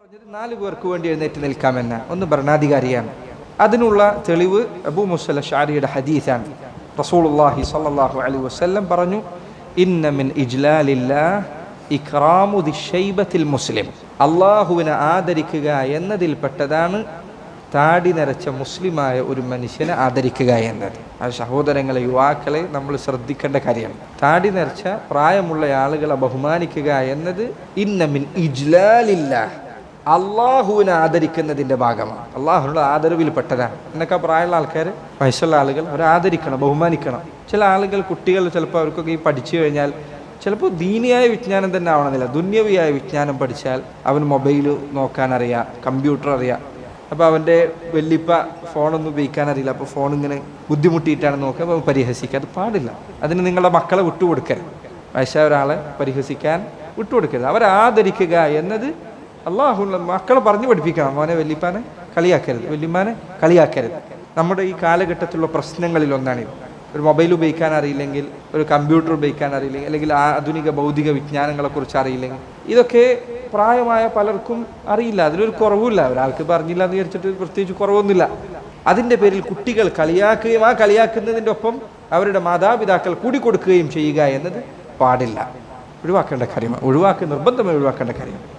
പറഞ്ഞത് നാല് പേർക്ക് വേണ്ടി എഴുന്നേറ്റ് നിൽക്കാമെന്ന. ഒന്ന് ഭരണാധികാരിയാണ്. അതിനുള്ള തെളിവ് അബൂ മുസല ഷാരിയുടെ ഹദീസാണ്. റസൂലുള്ളാഹി സ്വല്ലല്ലാഹു അലൈഹി വസല്ലം പറഞ്ഞു ഇന്നമിൻ ഇജ്ലാലില്ലാ ഇക്റാമു ദിശൈബത്തിൽ മുസ്ലിം. അള്ളാഹുവിനെ ആദരിക്കുക എന്നതിൽപ്പെട്ടതാണ് താടി നരച്ച മുസ്ലിമായ ഒരു മനുഷ്യനെ ആദരിക്കുക എന്നത്. ആ സഹോദരങ്ങളെ യുവാക്കളെ നമ്മൾ ശ്രദ്ധിക്കേണ്ട കാര്യമാണ് താടി നരച്ച പ്രായമുള്ള ആളുകളെ ബഹുമാനിക്കുക എന്നത് ഇന്നമിൻ ഇജ്ലാലില്ല അള്ളാഹുവിനെ ആദരിക്കുന്നതിന്റെ ഭാഗമാണ്. അള്ളാഹുവിനുള്ള ആദരവിൽപ്പെട്ടതാണ്. എന്നൊക്കെ പ്രായമുള്ള ആൾക്കാർ വയസ്സുള്ള ആളുകൾ അവരെ ആദരിക്കണം ബഹുമാനിക്കണം. ചില ആളുകൾ കുട്ടികൾ ചിലപ്പോൾ അവർക്കൊക്കെ ഈ പഠിച്ചു കഴിഞ്ഞാൽ ചിലപ്പോൾ ദീനിയായ വിജ്ഞാനം തന്നെ ആവണമെന്നില്ല. ദുന്യവിയായ വിജ്ഞാനം പഠിച്ചാൽ അവൻ മൊബൈൽ നോക്കാൻ അറിയാം കമ്പ്യൂട്ടർ അറിയാം. അപ്പോൾ അവന്റെ വെല്ലിപ്പ ഫോണൊന്നും ഉപയോഗിക്കാൻ അറിയില്ല. അപ്പോൾ ഫോൺ ഇങ്ങനെ ബുദ്ധിമുട്ടിയിട്ടാണ് നോക്കുക അപ്പോൾ പരിഹസിക്കുക. അത് പാടില്ല. അതിന് നിങ്ങളുടെ മക്കളെ വിട്ടുകൊടുക്കരുത്. വയസ്സായ ഒരാളെ പരിഹസിക്കാൻ വിട്ടുകൊടുക്കരുത്. അവരെ ആദരിക്കുക എന്നത് അള്ളാഹു മക്കളെ പറഞ്ഞു പഠിപ്പിക്കണം. മോനെ വെല്ലിപ്പാനെ കളിയാക്കരുത്. വെല്ലിമാനെ കളിയാക്കരുത്. നമ്മുടെ ഈ കാലഘട്ടത്തിലുള്ള പ്രശ്നങ്ങളിൽ ഒന്നാണിത് ഒരു മൊബൈൽ ഉപയോഗിക്കാൻ അറിയില്ലെങ്കിൽ ഒരു കമ്പ്യൂട്ടർ ഉപയോഗിക്കാൻ അറിയില്ലെങ്കിൽ അല്ലെങ്കിൽ ആധുനിക ഭൗതിക വിജ്ഞാനങ്ങളെക്കുറിച്ച് അറിയില്ലെങ്കിൽ ഇതൊക്കെ പ്രായമായ പലർക്കും അറിയില്ല. അതിലൊരു കുറവുമില്ല. ഒരാൾക്ക് പറഞ്ഞില്ല എന്ന് വിചാരിച്ചിട്ട് പ്രത്യേകിച്ച് കുറവൊന്നുമില്ല. അതിന്റെ പേരിൽ കുട്ടികൾ കളിയാക്കുകയും ആ കളിയാക്കുന്നതിന്റെ ഒപ്പം അവരുടെ മാതാപിതാക്കൾ കൂടി കൊടുക്കുകയും ചെയ്യുക എന്നത് പാടില്ല. ഒഴിവാക്കേണ്ട കാര്യമാണ് ഒഴിവാക്കി നിർബന്ധമായി ഒഴിവാക്കേണ്ട കാര്യമാണ്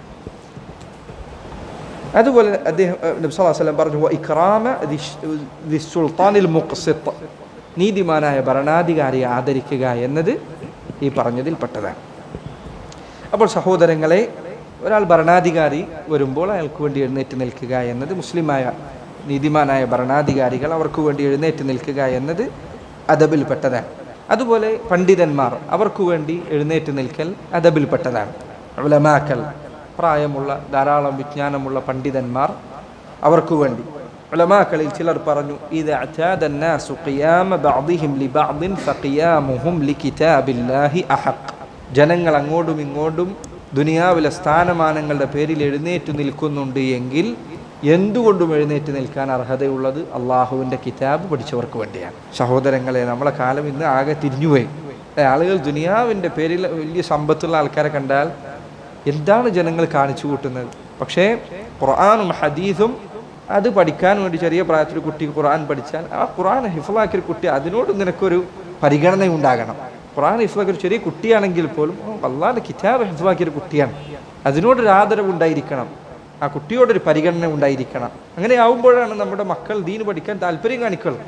അതുപോലെ അദ്ദേഹം നബി സല്ലല്ലാഹു അലൈഹി വസല്ലം പറഞ്ഞു ഇക്രാമ ദി സുൽത്താനിൽ മുഖ്സിത്ത്. നീതിമാനായ ഭരണാധികാരിയെ ആദരിക്കുക എന്നത് ഈ പറഞ്ഞതിൽ പെട്ടതാണ് അപ്പോൾ സഹോദരങ്ങളെ ഒരാൾ ഭരണാധികാരി വരുമ്പോൾ അയാൾക്ക് വേണ്ടി എഴുന്നേറ്റ് നിൽക്കുക എന്നത് മുസ്ലിമായ നീതിമാനായ ഭരണാധികാരികൾ അവർക്ക് വേണ്ടി എഴുന്നേറ്റ് നിൽക്കുക എന്നത് അദബിൽപ്പെട്ടതാണ്. അതുപോലെ പണ്ഡിതന്മാർ അവർക്ക് വേണ്ടി എഴുന്നേറ്റ് നിൽക്കൽ അദബിൽപ്പെട്ടതാണ്. ഉലമാക്കൽ പ്രായമുള്ള ധാരാളം വിജ്ഞാനമുള്ള പണ്ഡിതന്മാർ അവർക്കു വേണ്ടി. ഉലമാക്കളിൽ ചിലർ പറഞ്ഞു ജനങ്ങൾ അങ്ങോട്ടും ഇങ്ങോട്ടും ദുനിയാവിലെ സ്ഥാനമാനങ്ങളുടെ പേരിൽ എഴുന്നേറ്റ് നിൽക്കുന്നുണ്ട് എങ്കിൽ എന്തുകൊണ്ടും എഴുന്നേറ്റ് നിൽക്കാൻ അർഹതയുള്ളത് അള്ളാഹുവിന്റെ കിതാബ് പഠിച്ചവർക്ക് വേണ്ടിയാണ്. സഹോദരങ്ങളെ നമ്മളെ കാലം ഇന്ന് ആകെ തിരിഞ്ഞുപോയി. ആളുകൾ ദുനിയാവിന്റെ പേരിൽ വലിയ സമ്പത്തുള്ള ആൾക്കാരെ കണ്ടാൽ എന്താണ് ജനങ്ങൾ കാണിച്ചു കൂട്ടുന്നത്? പക്ഷേ ഖുർആാനും ഹദീസും അത് പഠിക്കാൻ വേണ്ടി ചെറിയ പ്രായത്തിൽ കുട്ടി ഖുർആൻ പഠിച്ചാൽ ആ ഖുർആൻ ഹിഫലാക്കിയ കുട്ടി അതിനോട് നിനക്കൊരു പരിഗണന ഉണ്ടാകണം. ഖുർആൻ ഹിഫലാക്കിയ ചെറിയ കുട്ടിയാണെങ്കിൽ പോലും വല്ലാതെ കിതാബ് ഹിഫലാക്കിയ ഒരു കുട്ടിയാണ്. അതിനോടൊരു ആദരവ് ഉണ്ടായിരിക്കണം. ആ കുട്ടിയോടൊരു പരിഗണന ഉണ്ടായിരിക്കണം. അങ്ങനെ ആവുമ്പോഴാണ് നമ്മുടെ മക്കൾ ദീന് പഠിക്കാൻ താല്പര്യം കാണിക്കുള്ളൂ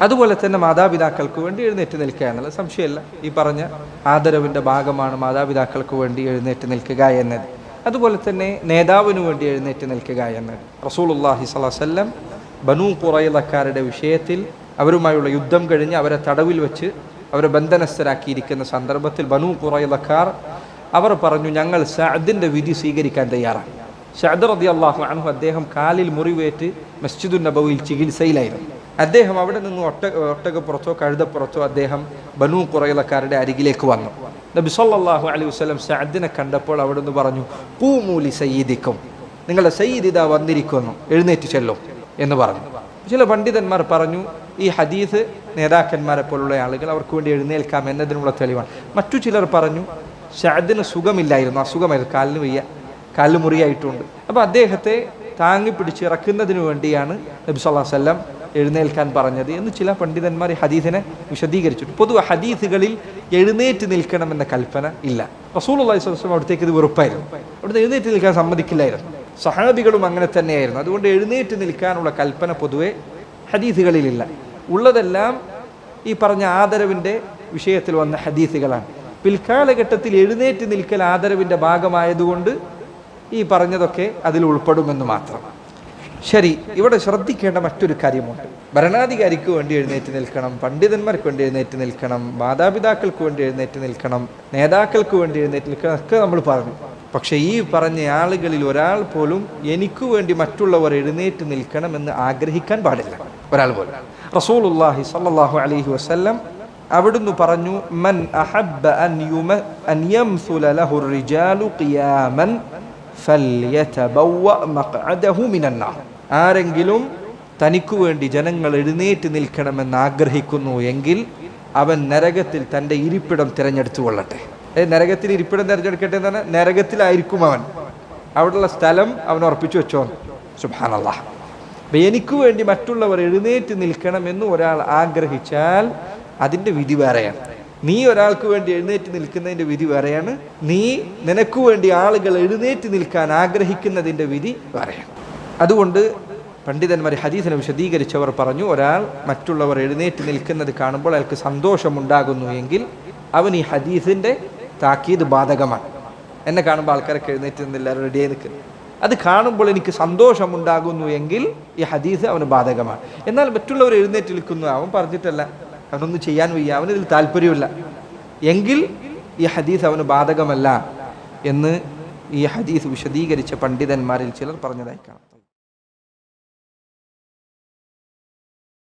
അതുപോലെ തന്നെ മാതാപിതാക്കൾക്ക് വേണ്ടി എഴുന്നേറ്റ് നിൽക്കുക എന്നുള്ളത് സംശയമല്ല. ഈ പറഞ്ഞ ആദരവിന്റെ ഭാഗമാണ് മാതാപിതാക്കൾക്ക് വേണ്ടി എഴുന്നേറ്റ് നിൽക്കുക എന്നത്. അതുപോലെ തന്നെ നേതാവിന് വേണ്ടി എഴുന്നേറ്റ് നിൽക്കുക എന്നത്. റസൂലുല്ലാഹി സ്വലം ബനു കുറയിലക്കാരുടെ വിഷയത്തിൽ അവരുമായുള്ള യുദ്ധം കഴിഞ്ഞ് അവരെ തടവിൽ വെച്ച് അവരെ ബന്ധനസ്ഥരാക്കിയിരിക്കുന്ന സന്ദർഭത്തിൽ ബനു കുറയിലക്കാർ അവർ പറഞ്ഞു ഞങ്ങൾ സഅദിന്റെ വിധി സ്വീകരിക്കാൻ തയ്യാറാണ്. ഷഅദ് റതി അള്ളാഹു അൻഹു അദ്ദേഹം കാലിൽ മുറിവേറ്റ് മസ്ജിദുൻ നബവിയിൽ ചികിത്സയിലായിരുന്നു. അദ്ദേഹം അവിടെ നിന്ന് ഒട്ട ഒട്ടകപ്പുറത്തോ കഴുതപ്പുറത്തോ അദ്ദേഹം ബനു കുറയിലക്കാരുടെ അരികിലേക്ക് വന്നു. നബി സല്ലാഹു അലൈഹി വസ്ലം സഅദിനെ കണ്ടപ്പോൾ അവിടെ നിന്ന് പറഞ്ഞു പൂമൂലി സയ്യിദിക്കും. നിങ്ങളുടെ സയ്യിദ് ഇതാ വന്നിരിക്കുന്നു. എഴുന്നേറ്റ് ചെല്ലും. എന്ന് പറഞ്ഞു. ചില പണ്ഡിതന്മാർ പറഞ്ഞു ഈ ഹദീസ് നേതാക്കന്മാരെ പോലുള്ള ആളുകൾ അവർക്ക് വേണ്ടി എഴുന്നേൽക്കാം എന്നതിനുള്ള തെളിവാണ്. മറ്റു ചിലർ പറഞ്ഞു ഷാദിന് സുഖമില്ലായിരുന്നു. അസുഖമായിരുന്നു. കാലിന് വയ്യ കാലിന് മുറിയായിട്ടുണ്ട്. അപ്പോൾ അദ്ദേഹത്തെ താങ്ങി പിടിച്ച് ഇറക്കുന്നതിന് വേണ്ടിയാണ് നബി അലൈഹി വസല്ലം എഴുന്നേൽക്കാൻ പറഞ്ഞത് എന്ന് ചില പണ്ഡിതന്മാർ ഈ ഹദീസിനെ വിശദീകരിച്ചു പൊതുവെ ഹദീസുകളിൽ എഴുന്നേറ്റ് നിൽക്കണമെന്ന കൽപ്പന ഇല്ല. അള്ളഹി വസ്ലം അവിടത്തേക്ക് ഇത് വെറുപ്പായിരുന്നു. അവിടുന്ന് എഴുന്നേറ്റ് നിൽക്കാൻ സമ്മതിക്കില്ലായിരുന്നു. സഹാബികളും അങ്ങനെ തന്നെയായിരുന്നു. അതുകൊണ്ട് എഴുന്നേറ്റ് നിൽക്കാനുള്ള കൽപ്പന പൊതുവെ ഹദീസുകളിലില്ല. ഉള്ളതെല്ലാം ഈ പറഞ്ഞ ആദരവിന്റെ വിഷയത്തിൽ വന്ന ഹദീസുകളാണ്. പിൽക്കാലഘട്ടത്തിൽ എഴുന്നേറ്റ് നിൽക്കൽ ആദരവിന്റെ ഭാഗമായതുകൊണ്ട് ഈ പറഞ്ഞതൊക്കെ അതിൽ ഉൾപ്പെടുമെന്ന് മാത്രം. ശരി ഇവിടെ ശ്രദ്ധിക്കേണ്ട മറ്റൊരു കാര്യമുണ്ട്. ഭരണാധികാരിക്ക് വേണ്ടി എഴുന്നേറ്റ് നിൽക്കണം പണ്ഡിതന്മാർക്ക് വേണ്ടി എഴുന്നേറ്റ് നിൽക്കണം മാതാപിതാക്കൾക്ക് വേണ്ടി എഴുന്നേറ്റ് നിൽക്കണം നേതാക്കൾക്ക് വേണ്ടി എഴുന്നേറ്റ് നിൽക്കണം ഒക്കെ നമ്മൾ പറഞ്ഞു. പക്ഷേ ഈ പറഞ്ഞ ആളുകളിൽ ഒരാൾ പോലും എനിക്ക് വേണ്ടി മറ്റുള്ളവർ എഴുന്നേറ്റ് നിൽക്കണം എന്ന് ആഗ്രഹിക്കാൻ പാടില്ല. ഒരാൾ പോലും. റസൂലുള്ളാഹി സ്വല്ലല്ലാഹു അലഹി വസല്ലം അവിടുന്ന് പറഞ്ഞു മൻ അഹബ്ബ അൻ അൻ ഖിയാമൻ ആരെങ്കിലും തനിക്കു വേണ്ടി ജനങ്ങൾ എഴുന്നേറ്റ് നിൽക്കണമെന്ന് ആഗ്രഹിക്കുന്നു എങ്കിൽ അവൻ നരകത്തിൽ തന്റെ ഇരിപ്പിടം തിരഞ്ഞെടുത്തു കൊള്ളട്ടെ. നരകത്തിൽ ഇരിപ്പിടം തിരഞ്ഞെടുക്കട്ടെ എന്ന് പറഞ്ഞാൽ നരകത്തിലായിരിക്കും അവൻ. അവിടെയുള്ള സ്ഥലം അവൻ ഉറപ്പിച്ചു വെച്ചോ സുബാനല്ലാ അപ്പം എനിക്ക് വേണ്ടി മറ്റുള്ളവർ എഴുന്നേറ്റ് നിൽക്കണമെന്ന് ഒരാൾ ആഗ്രഹിച്ചാൽ അതിന്റെ വിധി വേറെയാണ്. നീ ഒരാൾക്ക് വേണ്ടി എഴുന്നേറ്റ് നിൽക്കുന്നതിന്റെ വിധി വേറെയാണ്. നീ നിനക്ക് വേണ്ടി ആളുകൾ എഴുന്നേറ്റ് നിൽക്കാൻ ആഗ്രഹിക്കുന്നതിന്റെ വിധി വേറെയാണ്. അതുകൊണ്ട് പണ്ഡിതന്മാർ ഹദീസിനെ വിശദീകരിച്ചവർ പറഞ്ഞു ഒരാൾ മറ്റുള്ളവർ എഴുന്നേറ്റ് നിൽക്കുന്നത് കാണുമ്പോൾ അയാൾക്ക് സന്തോഷമുണ്ടാകുന്നു എങ്കിൽ അവൻ ഈ ഹദീസിന്റെ താക്കീത് ബാധകമാണ്. എന്നെ കാണുമ്പോൾ ആൾക്കാരൊക്കെ എഴുന്നേറ്റ് നിന്നില്ല റെഡിയായി നിൽക്കുന്നു. അത് കാണുമ്പോൾ എനിക്ക് സന്തോഷമുണ്ടാകുന്നു എങ്കിൽ ഈ ഹദീസ് അവന് ബാധകമാണ്. എന്നാൽ മറ്റുള്ളവർ എഴുന്നേറ്റ് നിൽക്കുന്നു അവൻ പറഞ്ഞിട്ടല്ല. അവനൊന്നും ചെയ്യാൻ വയ്യ. അവനിതിൽ താല്പര്യമില്ല. എങ്കിൽ ഈ ഹദീസ് അവന് ബാധകമല്ല എന്ന് ഈ ഹദീസ് വിശദീകരിച്ച പണ്ഡിതന്മാരിൽ ചിലർ പറഞ്ഞതായി കാണാം.